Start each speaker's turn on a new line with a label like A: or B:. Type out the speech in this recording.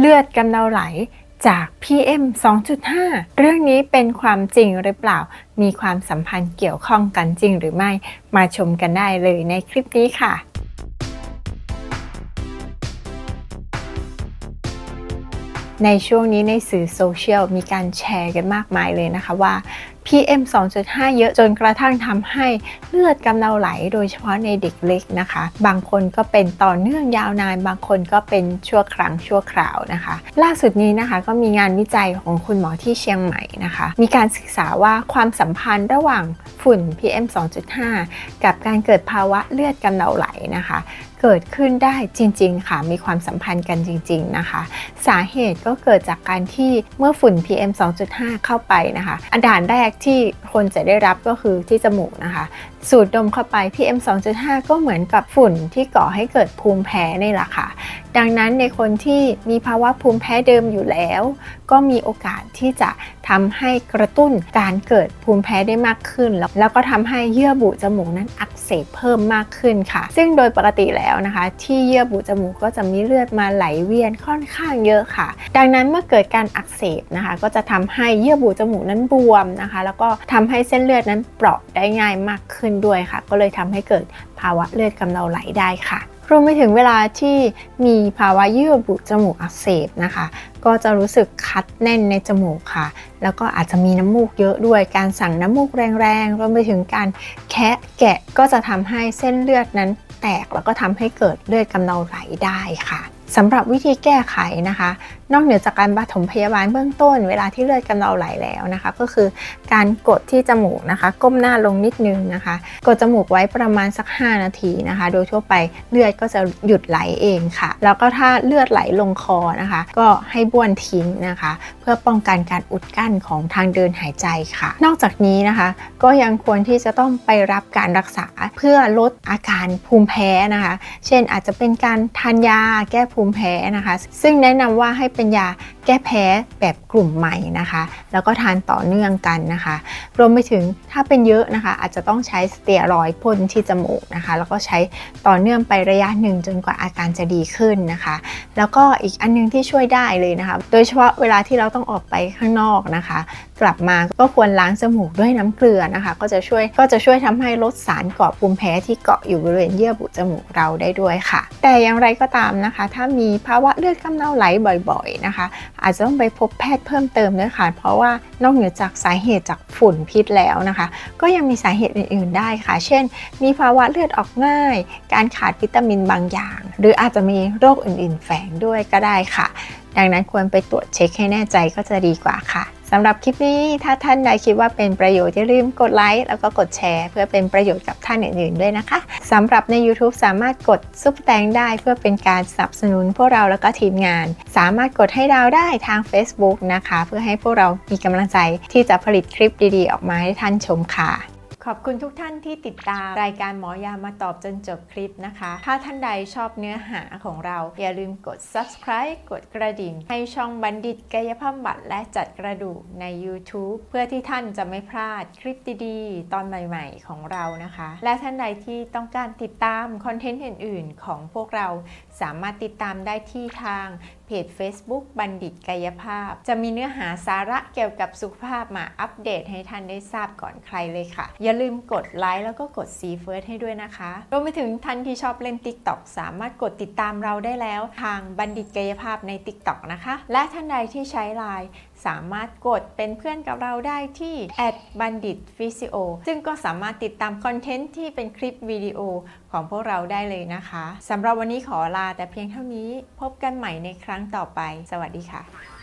A: เลือดกำเดาไหลจาก PM 2.5 เรื่องนี้เป็นความจริงหรือเปล่า มีความสัมพันธ์เกี่ยวข้องกันจริงหรือไม่ มาชมกันได้เลยในคลิปนี้ค่ะ ในช่วงนี้ในสื่อโซเชียลมีการแชร์กันมากมายเลยนะคะว่า PM 2.5 เยอะจนกระทั่งทำให้เลือดกำเดาไหลโดยเฉพาะในเด็กเล็กนะคะ บางคนก็เป็นต่อเนื่องยาวนาน บางคนก็เป็นชั่วครั้งชั่วคราวนะคะ ล่าสุดนี้นะคะก็มีงานวิจัยของคุณหมอที่เชียงใหม่นะคะ มีการศึกษาว่าความสัมพันธ์ระหว่างฝุ่น PM 2.5 กับการเกิดภาวะเลือดกำเดาไหลนะคะเกิดขึ้นได้จริง ๆ ค่ะ มีความสัมพันธ์กันจริง ๆ นะคะ สาเหตุก็เกิดจากการที่เมื่อฝุ่น PM 2.5 เข้าไปนะคะ อันด่านแรกที่คนจะได้รับก็คือที่จมูกนะคะ สูดดมเข้าไป PM 2.5 ก็เหมือนกับฝุ่นที่ก่อให้เกิดภูมิแพ้นี่แหละค่ะ ดังนั้นในคนที่มีภาวะภูมิแพ้เดิมอยู่แล้ว ก็มีโอกาสที่จะ ทำให้กระตุ้นการเกิดภูมิแพ้ได้มากขึ้น แล้วแล้วก็ทำให้เยื่อบุจมูกนั้นอักเสบเพิ่มมากขึ้นค่ะ ซึ่งโดยปกติแล้วนะคะ ที่เยื่อบุจมูกก็จะมีเลือดมาไหลเวียนค่อนข้างเยอะค่ะ ดังนั้นเมื่อเกิดการอักเสบนะคะ ก็จะทำให้เยื่อบุจมูกนั้นบวมนะคะ แล้วก็ทำให้เส้นเลือดนั้นเปราะได้ง่ายมากขึ้นด้วยค่ะ ก็เลยทำให้เกิดภาวะเลือดกำเดาไหลได้ค่ะ รวมไปถึงเวลาที่มีภาวะเยื่อบุจมูกอักเสบนะคะ ก็จะรู้สึกคัดแน่นในจมูกค่ะ แล้วก็อาจจะมีน้ำมูกเยอะด้วยการสั่งน้ำมูกแรงๆรวมไปถึงการแคะแกะก็จะทำให้เส้นเลือดนั้นแตกแล้วก็ทำให้เกิดเลือดกำเดาไหลได้ค่ะ สำหรับวิธีแก้ไขนะคะ นอกเหนือจากการปฐมพยาบาลเบื้องต้น เวลาที่เลือดกำเดาไหลแล้วนะคะ ก็คือการกดที่จมูกนะคะ ก้มหน้าลงนิดนึงนะคะ กดจมูกไว้ประมาณสัก 5 นาทีนะคะ โดยทั่วไปเลือดก็จะหยุดไหลเองค่ะ แล้วก็ถ้าเลือดไหลลงคอนะคะ ก็ให้บ้วนทิ้งนะคะ เพื่อป้องกันการอุดกั้นของทางเดินหายใจค่ะ นอกจากนี้นะคะ ก็ยังควรที่จะต้องไปรับการรักษาเพื่อลดอาการภูมิแพ้นะคะ เช่นอาจจะเป็นการทานยาแก้ภูมิแพ้นะคะ ซึ่งแนะนำว่าให้เป็นยาแก้แพ้แบบกลุ่มใหม่นะคะ แล้วก็ทานต่อเนื่องกันนะคะ รวมไปถึงถ้าเป็นเยอะนะคะ อาจจะต้องใช้สเตียรอยพ่นที่จมูกนะคะ แล้วก็ใช้ต่อเนื่องไประยะหนึ่งจนกว่าอาการจะดีขึ้นนะคะ แล้วก็อีกอันนึงที่ช่วยได้เลยนะคะ โดยเฉพาะเวลาที่เราต้องออกไปข้างนอกนะคะ กลับมาก็ควรล้างจมูกด้วยน้ำเกลือนะคะ ก็จะช่วยก็จะช่วยทำให้ลดสารก่อภูมิแพ้ที่เกาะอยู่บริเวณเยื่อบุจมูกเราได้ด้วยค่ะ แต่อย่างไรก็ตามนะคะ ถ้ามีภาวะเลือดกำเดาไหลบ่อยๆนะคะ อาจจะต้องไปพบแพทย์เพิ่มเติมด้วยค่ะ เพราะว่านอกเหนือจากสาเหตุจากฝุ่นพิษแล้วนะคะ ก็ยังมีสาเหตุอื่นๆได้ค่ะ เช่น มีภาวะเลือดออกง่าย การขาดวิตามินบางอย่าง หรืออาจจะมีโรคอื่นๆ แฝงด้วยก็ได้ค่ะ ดังนั้นควรไปตรวจเช็คให้แน่ใจก็จะดีกว่าค่ะ สำหรับคลิปนี้ถ้าท่านใดคิดว่าเป็นประโยชน์อย่าลืมกดไลค์แล้วก็กดแชร์ เพื่อเป็นประโยชน์กับท่านอื่นๆด้วยนะคะสำหรับใน YouTube สามารถกดซุปแตงได้เพื่อเป็นการสนับสนุนพวกเราแล้วก็ทีมงาน สามารถกดให้ดาวได้ทาง Facebook นะคะ เพื่อให้พวกเรามีกำลังใจที่จะผลิตคลิปดีๆ ออกมาให้ท่านชมค่ะ ขอบคุณทุกท่านที่ติดตามรายการหมอยามาตอบจนจบคลิปนะคะ ถ้าท่านใดชอบเนื้อหาของเรา อย่าลืมกด subscribe กดกระดิ่ง ให้ช่องบัณฑิตกายภาพบำบัดและจัดกระดูกใน YouTube เพื่อที่ท่านจะไม่พลาดคลิปดีๆ ตอนใหม่ ๆ ของเรานะคะ และท่านใดที่ต้องการติดตามคอนเทนต์อื่น ๆ ของพวกเราสามารถติดตามได้ที่ทาง เพจ Facebook บัณฑิตกายภาพ จะมีเนื้อหาสาระเกี่ยวกับสุขภาพมาอัปเดตให้ท่านได้ทราบก่อนใครเลยค่ะ อย่าลืมกดไลค์แล้วก็กด See First ให้ด้วยนะคะรวมไปถึงท่านที่ชอบเล่น TikTok สามารถกดติดตามเราได้แล้ว ทางบัณฑิตกายภาพใน TikTok นะคะ และท่านใดที่ใช้ Line สามารถกดเป็นเพื่อนกับเราได้ที่ @bandit physio ซึ่งก็สามารถติดตามคอนเทนต์ที่เป็นคลิปวิดีโอของพวกเราได้เลยนะคะสำหรับวันนี้ขอลาแต่เพียงเท่านี้พบกันใหม่ในครั้งรั้งต่อไป สวัสดีค่ะ